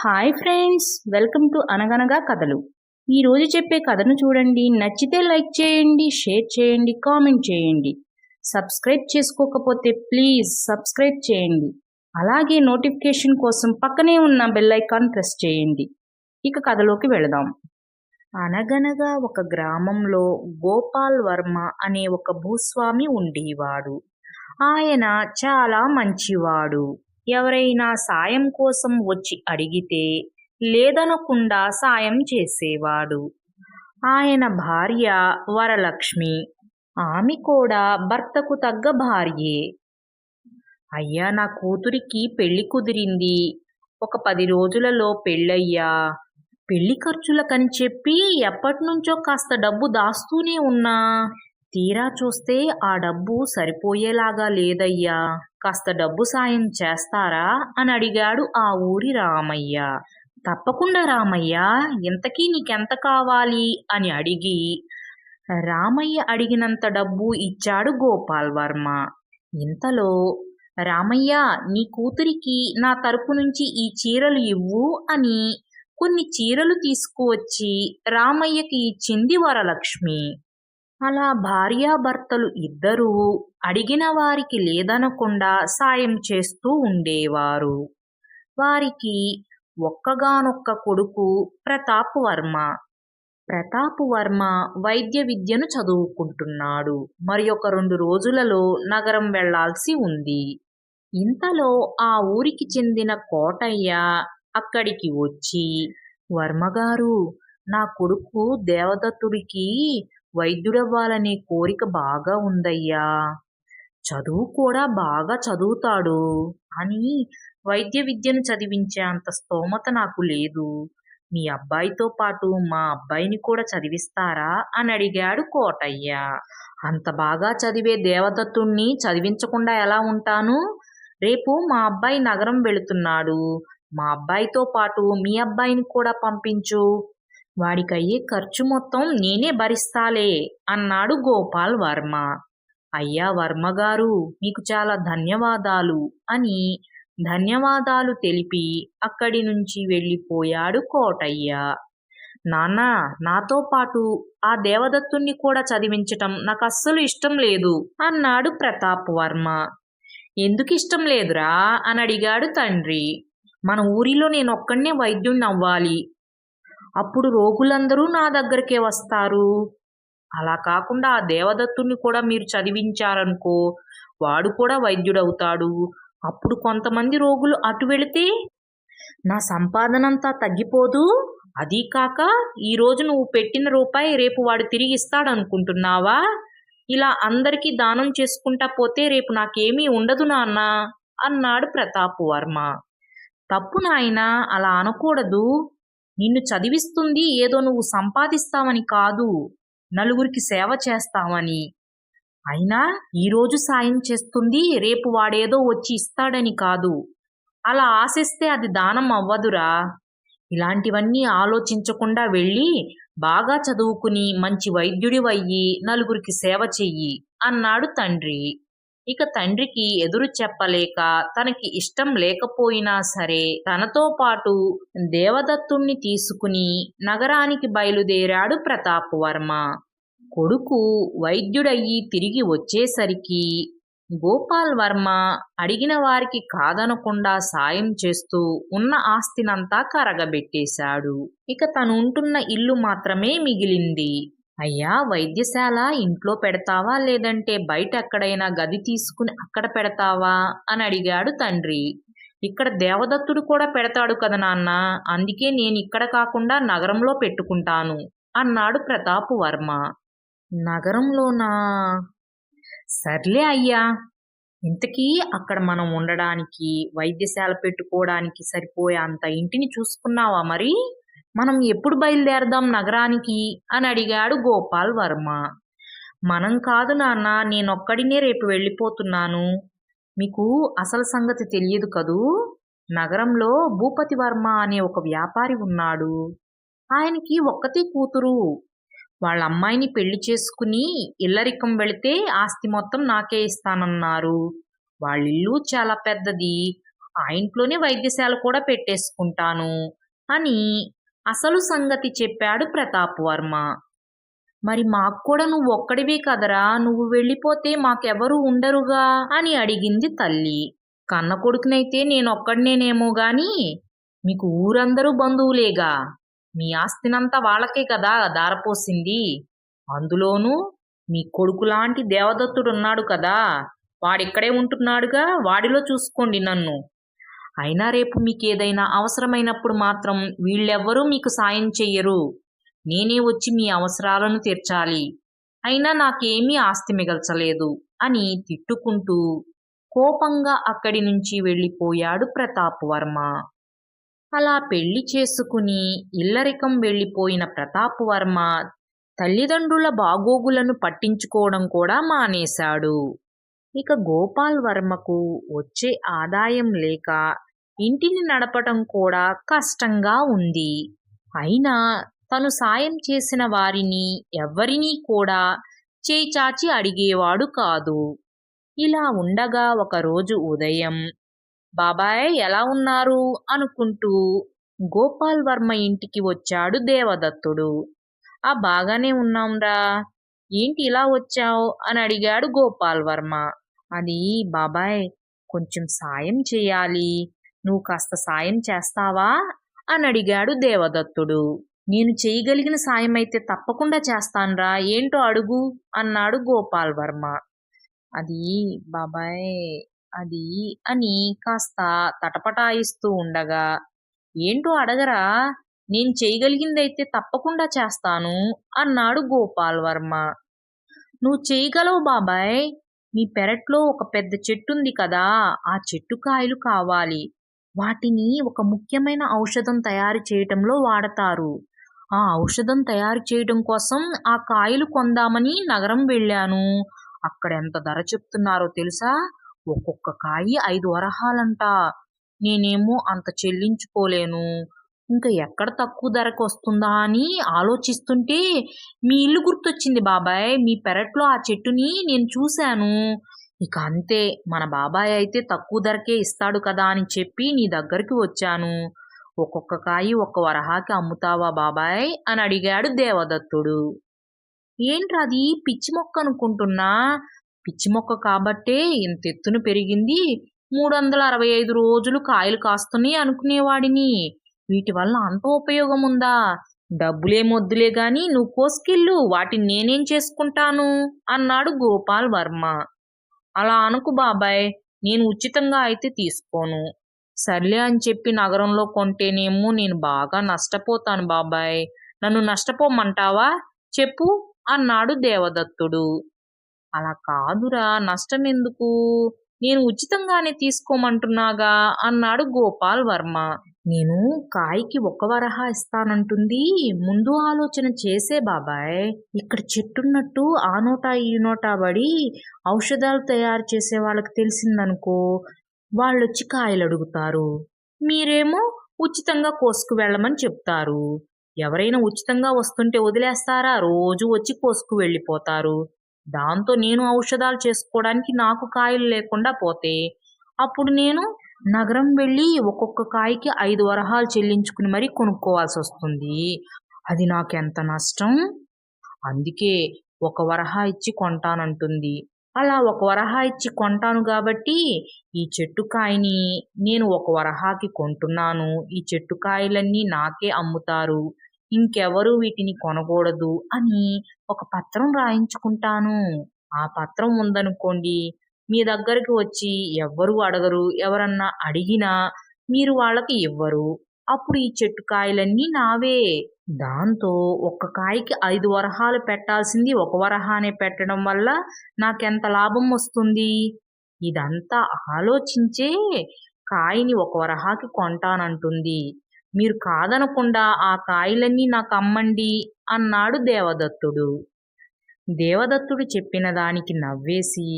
Hi friends welcome to అనగనగా కథలు ఈరోజు చెప్పే కథను చూడండి. నచ్చితే లైక్ చేయండి షేర్ చేయండి కామెంట్ చేయండి. సబ్స్క్రైబ్ చేసుకోకపోతే ప్లీజ్ సబ్స్క్రైబ్ చేయండి. అలాగే నోటిఫికేషన్ కోసం పక్కనే ఉన్న బెల్ ఐకాన్ ప్రెస్ చేయండి. ఇక కథలోకి వెళదాం. అనగనగా ఒక గ్రామంలో గోపాల్ వర్మ అనే ఒక భూస్వామి ఉండేవాడు. ఆయన చాలా మంచివాడు. ఎవరైనా సాయం కోసం వచ్చి అడిగితే లేదనకుండా సాయం చేసేవాడు. ఆయన భార్య వరలక్ష్మి ఆమె కూడా భర్తకు తగ్గ భార్యే. అయ్యా నా కూతురికి పెళ్ళి కుదిరింది. ఒక పది రోజులలో పెళ్ళయ్యా. పెళ్ళి ఖర్చులకని చెప్పి ఎప్పటినుంచో కాస్త డబ్బు దాస్తూనే ఉన్నా. తీరా చూస్తే ఆ డబ్బు సరిపోయేలాగా లేదయ్యా. కాస్త డబ్బు సాయం చేస్తారా? అని అడిగాడు ఆ ఊరి రామయ్య. తప్పకుండా రామయ్య ఇంతకీ నీకెంత కావాలి? అని అడిగి. రామయ్య అడిగినంత డబ్బు ఇచ్చాడు గోపాల్ వర్మ. ఇంతలో రామయ్య నీ కూతురికి నా తరపు నుంచి ఈ చీరలు ఇవ్వు అని కొన్ని చీరలు తీసుకువచ్చి రామయ్యకి ఇచ్చింది వరలక్ష్మి. అలా భార్యాభర్తలు ఇద్దరూ అడిగిన వారికి లేదనకుండా సాయం చేస్తూ ఉండేవారు. వారికి ఒక్కగానొక్క కొడుకు ప్రతాప్ వర్మ. ప్రతాప్ వర్మ వైద్య విద్యను చదువుకుంటున్నాడు. మరి ఒక రెండు రోజులలో నగరం వెళ్ళాల్సి ఉంది. ఇంతలో ఆ ఊరికి చెందిన కోటయ్య అక్కడికి వచ్చి వర్మగారు నా కొడుకు దేవదత్తుడికి వైద్యుడవ్వాలనే కోరిక బాగా ఉందయ్యా. చదువు కూడా బాగా చదువుతాడు. అని వైద్య విద్యను చదివించే అంత స్తోమత నాకు లేదు. మీ అబ్బాయితో పాటు మా అబ్బాయిని కూడా చదివిస్తారా? అని అడిగాడు కోటయ్య. అంత బాగా చదివే దేవదత్తుణ్ణి చదివించకుండా ఎలా ఉంటాను? రేపు మా అబ్బాయి నగరం వెళుతున్నాడు. మా అబ్బాయితో పాటు మీ అబ్బాయిని కూడా పంపించు. వాడికయ్యే ఖర్చు మొత్తం నేనే భరిస్తాలే అన్నాడు గోపాల్ వర్మ. అయ్యా వర్మగారు మీకు చాలా ధన్యవాదాలు అని ధన్యవాదాలు తెలిపి అక్కడి నుంచి వెళ్ళిపోయాడు కోటయ్య. నాన్న నాతో పాటు ఆ దేవదత్తుణ్ణి కూడా చదివించటం నాకు అస్సలు ఇష్టం లేదు అన్నాడు ప్రతాప్ వర్మ. ఎందుకు ఇష్టం లేదురా? అని అడిగాడు తండ్రి. మన ఊరిలో నేను వైద్యుణ్ణి అవ్వాలి. అప్పుడు రోగులందరూ నా దగ్గరికే వస్తారు. అలా కాకుండా ఆ దేవదత్తుని కూడా మీరు చదివించారనుకో వాడు కూడా వైద్యుడవుతాడు. అప్పుడు కొంతమంది రోగులు అటు వెళితే నా సంపాదనంతా తగ్గిపోదు అదీ కాక ఈరోజు నువ్వు పెట్టిన రూపాయి రేపు వాడు తిరిగి ఇస్తాడనుకుంటున్నావా? ఇలా అందరికీ దానం చేసుకుంటా పోతే రేపు నాకేమీ ఉండదు నాన్న అన్నాడు ప్రతాప్ వర్మ తప్పు నాయనా అలా అనకూడదు. నిన్ను చదివిస్తుంది ఏదో నువ్వు సంపాదిస్తావని కాదు నలుగురికి సేవ చేస్తావని. అయినా ఈరోజు సాయం చేస్తుంది రేపు వాడేదో వచ్చి ఇస్తాడని కాదు. అలా ఆశిస్తే అది దానం అవ్వదురా. ఇలాంటివన్నీ ఆలోచించకుండా వెళ్ళి బాగా చదువుకుని మంచి వైద్యుడివయ్యి నలుగురికి సేవ చెయ్యి అన్నాడు తండ్రి. ఇక తండ్రికి ఎదురు చెప్పలేక తనకి ఇష్టం లేకపోయినా సరే తనతో పాటు దేవదత్తుణ్ణి తీసుకుని నగరానికి బయలుదేరాడు ప్రతాప్ వర్మ. కొడుకు వైద్యుడయ్యి తిరిగి వచ్చేసరికి గోపాల్ వర్మ అడిగిన వారికి కాదనకుండా సాయం చేస్తూ ఉన్న ఆస్తినంతా కరగబెట్టేశాడు. ఇక తను ఉంటున్న ఇల్లు మాత్రమే మిగిలింది. అయ్యా వైద్యశాల ఇంట్లో పెడతావా? లేదంటే బయట ఎక్కడైనా గది తీసుకుని అక్కడ పెడతావా? అని అడిగాడు తండ్రి. ఇక్కడ దేవదత్తుడు కూడా పెడతాడు కదా నాన్న? అందుకే నేను ఇక్కడ కాకుండా నగరంలో పెట్టుకుంటాను అన్నాడు ప్రతాప్ వర్మ. నగరంలోనా? సర్లే అయ్యా ఇంతకీ అక్కడ మనం ఉండడానికి వైద్యశాల పెట్టుకోవడానికి సరిపోయే అంత ఇంటిని చూసుకున్నావా మరి? మనం ఎప్పుడు బయలుదేరదాం నగరానికి? అని అడిగాడు గోపాల్ వర్మ. మనం కాదు నాన్న నేనొక్కడినే రేపు వెళ్ళిపోతున్నాను. మీకు అసలు సంగతి తెలియదు కదూ? నగరంలో భూపతి వర్మ అనే ఒక వ్యాపారి ఉన్నాడు. ఆయనకి ఒక్కతే కూతురు. వాళ్ళ అమ్మాయిని పెళ్ళి చేసుకుని ఇల్లరికం వెళితే ఆస్తి మొత్తం నాకే ఇస్తానన్నారు. వాళ్ళిల్లు చాలా పెద్దది. ఆ ఇంట్లోనే వైద్యశాల కూడా పెట్టేసుకుంటాను. అని అసలు సంగతి చెప్పాడు ప్రతాప్ వర్మ. మరి మాకు కూడా నువ్వు ఒక్కడివే కదరా? నువ్వు వెళ్ళిపోతే మాకెవరూ ఉండరుగా? అని అడిగింది తల్లి. కన్న కొడుకునైతే నేనొక్కడినేనేమో గాని మీకు ఊరందరూ బంధువులేగా. మీ ఆస్తినంతా వాళ్ళకే కదా దారపోసింది. అందులోనూ మీ కొడుకులాంటి దేవదత్తుడు ఉన్నాడు కదా. వాడిక్కడే ఉంటున్నాడుగా. వాడిలో చూసుకోండి నన్ను. అయినా రేపు మీకు ఏదైనా అవసరమైనప్పుడు మాత్రం వీళ్ళెవ్వరూ మీకు సాయం చెయ్యరు. నేనే వచ్చి మీ అవసరాలను తీర్చాలి. అయినా నాకేమీ ఆస్తి మిగల్చలేదు అని తిట్టుకుంటూ కోపంగా అక్కడి నుంచి వెళ్ళిపోయాడు ప్రతాప్ వర్మ. అలా పెళ్ళి చేసుకుని ఇల్లరికం వెళ్ళిపోయిన ప్రతాప్ వర్మ తల్లిదండ్రుల బాగోగులను పట్టించుకోవడం కూడా మానేశాడు. ఇక గోపాల్ వర్మకు వచ్చే ఆదాయం లేక ఇంటిని నడపటం కూడా కష్టంగా ఉంది. అయినా తను సాయం చేసిన వారిని ఎవ్వరినీ కూడా చేయి చాచి అడిగేవాడు కాదు. ఇలా ఉండగా ఒకరోజు ఉదయం బాబాయ్ ఎలా ఉన్నారు? అనుకుంటూ గోపాల్ వర్మ ఇంటికి వచ్చాడు దేవదత్తుడు. ఆ బాగానే ఉన్నాంరా. ఏంటి ఇలా వచ్చావు? అని అడిగాడు గోపాల్ వర్మ. అది బాబాయ్ కొంచెం సాయం చేయాలి. నువ్వు కాస్త సాయం చేస్తావా? అని అడిగాడు దేవదత్తుడు. నేను చేయగలిగిన సాయం అయితే తప్పకుండా చేస్తాన్రా. ఏంటో అడుగు అన్నాడు గోపాల్ వర్మ అది బాబాయ్ అది అని కాస్త తటపటాయిస్తూ ఉండగా ఏంటో అడగరా? నేను చేయగలిగిందైతే తప్పకుండా చేస్తాను అన్నాడు గోపాల్ వర్మ నువ్వు చేయగలవు బాబాయ్. మీ పెరట్లో ఒక పెద్ద చెట్టుంది కదా ఆ చెట్టు కాయలు కావాలి. వాటిని ఒక ముఖ్యమైన ఔషధం తయారు చేయటంలో వాడతారు. ఆ ఔషధం తయారు చేయడం కోసం ఆ కాయలు కొందామని నగరం వెళ్ళాను. అక్కడ ఎంత ధర చెప్తున్నారో తెలుసా? ఒక్కొక్క కాయి ఐదు వరహాలంట. నేనేమో అంత చెల్లించుకోలేను. ఇంకా ఎక్కడ తక్కువ ధరకు వస్తుందా అని ఆలోచిస్తుంటే మీ ఇల్లు గుర్తొచ్చింది బాబాయ్. మీ పెరట్లో ఆ చెట్టుని నేను చూశాను. ఇక అంతే మన బాబాయ్ అయితే తక్కువ ధరకే ఇస్తాడు కదా అని చెప్పి నీ దగ్గరికి వచ్చాను. ఒక్కొక్క కాయి ఒక్క వరహాకి అమ్ముతావా బాబాయ్? అని అడిగాడు దేవదత్తుడు. ఏంట్రాది పిచ్చి మొక్క అనుకుంటున్నా? పిచ్చి మొక్క కాబట్టే ఇంత ఎత్తున పెరిగింది. మూడు వందల అరవై ఐదు రోజులు కాయలు కాస్తున్నాయి అనుకునేవాడిని. వీటి వల్ల అంత ఉపయోగం ఉందా? డబ్బులేమొద్దులే గాని నువ్వు కోసుకెళ్ళు వాటిని నేనేం చేసుకుంటాను? అన్నాడు గోపాల్ వర్మ. అలా అనుకు బాబాయ్ నేను ఉచితంగా అయితే తీసుకోను. సర్లే అని చెప్పి నగరంలో కొంటేనేమో నేను బాగా నష్టపోతాను బాబాయ్. నన్ను నష్టపోమంటావా? చెప్పు అన్నాడు దేవదత్తుడు. అలా కాదురా నష్టం ఎందుకు నేను ఉచితంగానే తీసుకోమంటున్నాగా? అన్నాడు గోపాల్ వర్మ. నేను కాయకి ఒక వరహా ఇస్తానంటుంది. ముందు ఆలోచన చేసే బాబాయ్ ఇక్కడ చెట్టున్నట్టు ఆ నోటా ఈ నోటా పడి ఔషధాలు తయారు చేసే వాళ్ళకి తెలిసిందనుకో వాళ్ళొచ్చి కాయలు అడుగుతారు. మీరేమో ఉచితంగా కోసుకు వెళ్ళమని చెప్తారు. ఎవరైనా ఉచితంగా వస్తుంటే వదిలేస్తారా? రోజు వచ్చి కోసుకు వెళ్ళిపోతారు. దాంతో నేను ఔషధాలు చేసుకోవడానికి నాకు కాయలు లేకుండా పోతే అప్పుడు నేను నగరం వెళ్ళి ఒక్కొక్క కాయకి ఐదు వరహాలు చెల్లించుకుని మరీ కొనుక్కోవాల్సి వస్తుంది అది నాకెంత నష్టం? అందుకే ఒక వరహా ఇచ్చి కొంటానంటుంది. అలా ఒక వరహా ఇచ్చి కొంటాను కాబట్టి ఈ చెట్టు కాయని నేను ఒక వరహాకి కొంటున్నాను. ఈ చెట్టు కాయలన్నీ నాకే అమ్ముతారు. ఇంకెవరూ వీటిని కొనకూడదు అని ఒక పత్రం రాయించుకుంటాను. ఆ పత్రం ఉందనుకోండి మీ దగ్గరికి వచ్చి ఎవ్వరు అడగరు. ఎవరన్నా అడిగినా మీరు వాళ్ళకి ఇవ్వరు. అప్పుడు ఈ చెట్టు కాయలన్నీ నావే. దాంతో ఒక్క కాయకి ఐదు వరహాలు పెట్టాల్సింది ఒక వరహానే పెట్టడం వల్ల నాకెంత లాభం వస్తుంది? ఇదంతా ఆలోచించే కాయని ఒక వరహాకి కొంటానంటుంది. మీరు కాదనకుండా ఆ కాయలన్నీ నాకు అమ్మండి అన్నాడు దేవదత్తుడు. దేవదత్తుడు చెప్పిన దానికి నవ్వేసి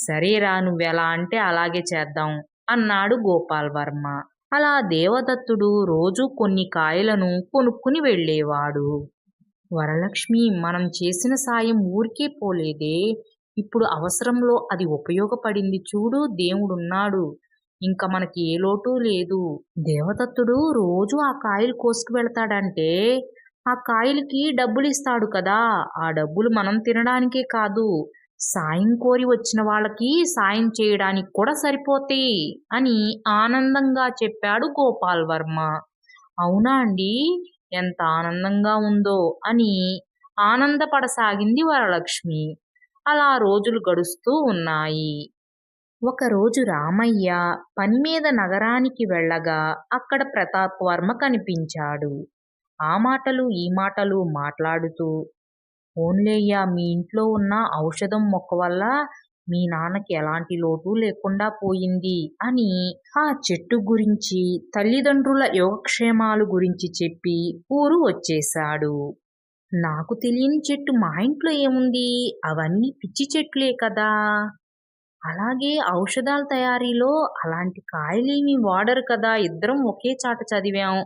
సరేరా నువ్వెలా అంటే అలాగే చేద్దాం అన్నాడు గోపాల్ వర్మ అలా దేవదత్తుడు రోజు కొన్ని కాయలను కొనుక్కుని వెళ్ళేవాడు. వరలక్ష్మి మనం చేసిన సాయం ఊరికే పోలేదే. ఇప్పుడు అవసరంలో అది ఉపయోగపడింది చూడు దేవుడున్నాడు. ఇంకా మనకి ఏ లోటు లేదు. దేవదత్తుడు రోజు ఆ కాయలు కోసుకు వెళ్తాడంటే ఆ కాయలకి డబ్బులు ఇస్తాడు కదా. ఆ డబ్బులు మనం తినడానికే కాదు. సాయం కోరి వచ్చిన వాళ్ళకి సాయం చేయడానికి కూడా సరిపోతాయి అని ఆనందంగా చెప్పాడు గోపాల్ వర్మ. అవునా అండి? ఎంత ఆనందంగా ఉందో అని ఆనందపడసాగింది వరలక్ష్మి. అలా రోజులు గడుస్తూ ఉన్నాయి. ఒకరోజు రామయ్య పని మీద నగరానికి వెళ్ళగా అక్కడ ప్రతాప్ వర్మ కనిపించాడు. ఆ మాటలు ఈ మాటలు మాట్లాడుతూ ఓన్లేయ్యా మీ ఇంట్లో ఉన్న ఔషధం మొక్క వల్ల మీ నాన్నకి ఎలాంటి లోటు లేకుండా పోయింది అని ఆ చెట్టు గురించి తల్లిదండ్రుల యోగక్షేమాలు గురించి చెప్పి ఊరు వచ్చేశాడు. నాకు తెలియని చెట్టు మా ఇంట్లో ఏముంది? అవన్నీ పిచ్చి చెట్లే కదా. అలాగే ఔషధాల తయారీలో అలాంటి కాయలేమి వాడరు కదా. ఇద్దరం ఒకే చాట చదివాం.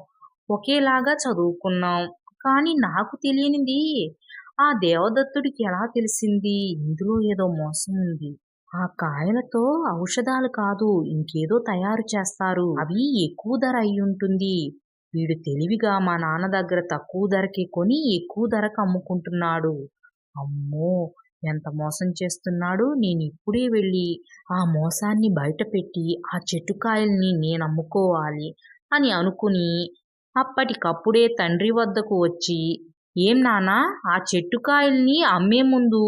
ఒకేలాగా చదువుకున్నాం. కానీ నాకు తెలియనిది ఆ దేవదత్తుడికి ఎలా తెలిసింది? ఇందులో ఏదో మోసం ఉంది. ఆ కాయలతో ఔషధాలు కాదు ఇంకేదో తయారు చేస్తారు. అవి ఎక్కువ ధర అయి ఉంటుంది. వీడు తెలివిగా మా నాన్న దగ్గర తక్కువ ధరకి కొని ఎక్కువ ధరకు అమ్ముకుంటున్నాడు. అమ్మో! ఎంత మోసం చేస్తున్నాడు? నేను ఇప్పుడే వెళ్ళి ఆ మోసాన్ని బయటపెట్టి ఆ చెట్టు కాయల్ని నేను అమ్ముకోవాలి అని అనుకుని అప్పటికప్పుడే తండ్రి వద్దకు వచ్చి ఏం నానా ఆ చెట్టు కాయల్ని అమ్మే ముందు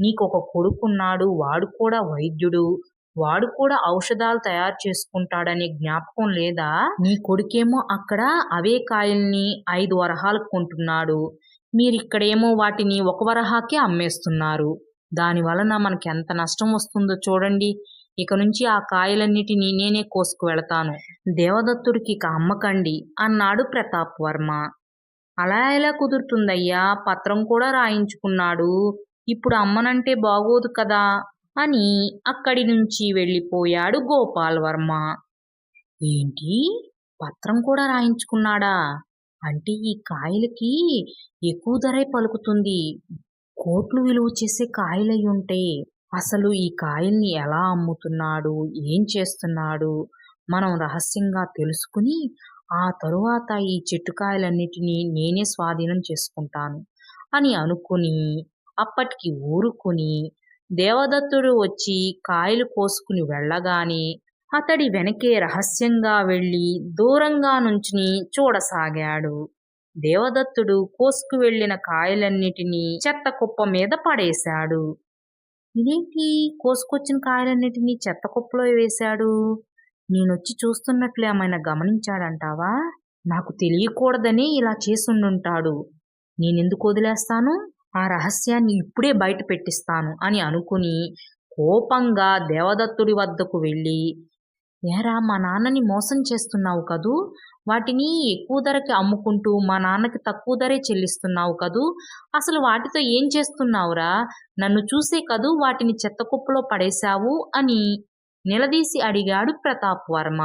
నీకొక కొడుకున్నాడు. వాడు కూడా వైద్యుడు. వాడు కూడా ఔషధాలు తయారు చేసుకుంటాడనే జ్ఞాపకం లేదా? నీ కొడుకేమో అక్కడ అవే కాయల్ని ఐదు వరహాలకు కొంటున్నాడు. మీరిక్కడేమో వాటిని ఒక వరహాకే అమ్మేస్తున్నారు. దాని వలన మనకి ఎంత నష్టం వస్తుందో చూడండి. ఇక నుంచి ఆ కాయలన్నిటినీ నేనే కోసుకు వెళతాను దేవదత్తుడికి ఇక అమ్మకండి అన్నాడు ప్రతాప్ వర్మ. అలా ఎలా కుదురుతుందయ్యా? పత్రం కూడా రాయించుకున్నాడు. ఇప్పుడు అమ్మనంటే బాగోదు కదా? అని అక్కడి నుంచి వెళ్ళిపోయాడు గోపాల్ వర్మ ఏంటి? పత్రం కూడా రాయించుకున్నాడా? అంటే ఈ కాయలకి ఎక్కువ ధరే పలుకుతుంది. కోట్లు విలువ చేసే కాయలై ఉంటాయి అసలు ఈ కాయల్ని ఎలా అమ్ముతున్నాడు? ఏం చేస్తున్నాడు? మనం రహస్యంగా తెలుసుకుని ఆ తరువాత ఈ చెట్టుకాయలన్నిటినీ నేనే స్వాధీనం చేసుకుంటాను అని అనుకుని అప్పటికి ఊరుకుని దేవదత్తుడు వచ్చి కాయలు కోసుకుని వెళ్ళగానే అతడి వెనకే రహస్యంగా వెళ్ళి దూరంగా నుంచుని చూడసాగాడు. దేవదత్తుడు కోసుకు వెళ్ళిన కాయలన్నిటినీ చెత్త కుప్ప మీద పడేశాడు. ఇదేంటి? కోసుకొచ్చిన కాయలన్నిటినీ చెత్త కుప్పలో వేశాడు? నేనొచ్చి చూస్తున్నట్లు ఏమైనా గమనించాడంటావా? నాకు తెలియకూడదని ఇలా చేసుండుంటాడు. నేనెందుకు వదిలేస్తాను? ఆ రహస్యాన్ని ఇప్పుడే బయట పెట్టిస్తాను అని అనుకుని కోపంగా దేవదత్తుడి వద్దకు వెళ్ళి ఏరా మా నాన్నని మోసం చేస్తున్నావు కదూ? వాటిని ఎక్కువ ధరకి అమ్ముకుంటూ మా నాన్నకి తక్కువ ధరే చెల్లిస్తున్నావు కదూ? అసలు వాటితో ఏం చేస్తున్నావురా? నన్ను చూసే కదూ? వాటిని చెత్త కుప్పలో పడేశావు? అని నిలదీసి అడిగాడు ప్రతాప్ వర్మ.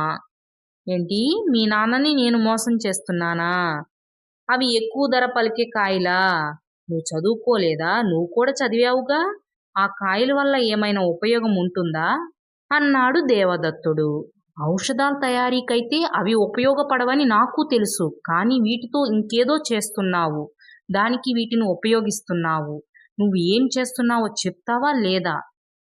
ఏంటి? మీ నాన్నని నేను మోసం చేస్తున్నానా? అవి ఎక్కువ ధర పలికే కాయలా? నువ్వు చదువుకోలేదా? నువ్వు కూడా చదివావుగా? ఆ కాయల వల్ల ఏమైనా ఉపయోగం ఉంటుందా? అన్నాడు దేవదత్తుడు. ఔషధాల తయారీకైతే అవి ఉపయోగపడవని నాకు తెలుసు. కానీ వీటితో ఇంకేదో చేస్తున్నావు. దానికి వీటిని ఉపయోగిస్తున్నావు. నువ్వు ఏం చేస్తున్నావో చెప్తావా లేదా?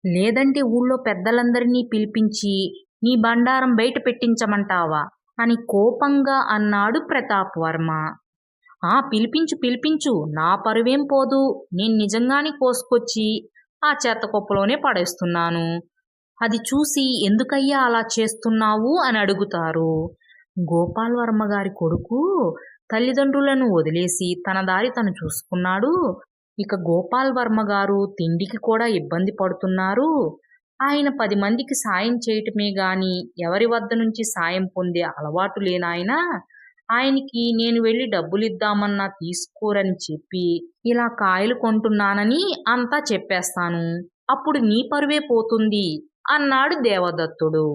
లేదంటే ఊళ్ళో పెద్దలందరినీ పిలిపించి నీ బండారం బయట పెట్టించమంటావా? అని కోపంగా అన్నాడు ప్రతాప్ వర్మ. ఆ పిలిపించు పిలిపించు. నా పరువేం పోదు. నేను నిజంగానే కోసుకొచ్చి ఆ చెత్తకొప్పలోనే పడేస్తున్నాను. అది చూసి ఎందుకయ్యా అలా చేస్తున్నావు అని అడుగుతారు. గోపాల్ వర్మ గారి కొడుకు తల్లిదండ్రులను వదిలేసి తన దారి తను చూసుకున్నాడు. ఇక గోపాల్ వర్మ గారు తిండికి కూడా ఇబ్బంది పడుతున్నారు. ఆయన పది మందికి సాయం చేయటమే గాని ఎవరి వద్ద నుంచి సాయం పొందే అలవాటు లేనాయన? ఆయనకి నేను వెళ్ళి డబ్బులు ఇద్దామన్నా తీసుకోరని చెప్పి ఇలా కాయలు కొంటున్నానని అంతా చెప్పేస్తాను. అప్పుడు నీ పరువే పోతుంది అన్నాడు దేవదత్తుడు.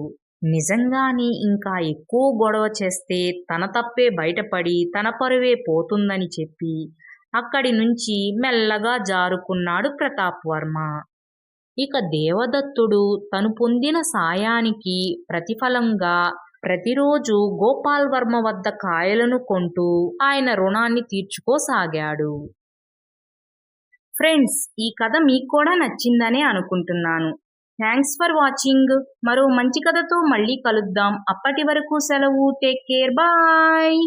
నిజంగానే ఇంకా ఎక్కువ గొడవ చేస్తే తన తప్పే బయటపడి తన పరువే పోతుందని చెప్పి అక్కడి నుంచి మెల్లగా జారుకున్నాడు ప్రతాప్ వర్మ. ఇక దేవదత్తుడు తను పొందిన సాయానికి ప్రతిఫలంగా ప్రతిరోజు గోపాల్ వర్మ వద్ద కాయలను కొంటూ ఆయన రుణాన్ని తీర్చుకోసాగాడు. ఫ్రెండ్స్ ఈ కథ మీకు కూడా నచ్చిందనే అనుకుంటున్నాను. Thanks for watching. మరో మంచి కథతో మళ్ళీ కలుద్దాం. అప్పటి వరకు సెలవు. Take care. బాయ్.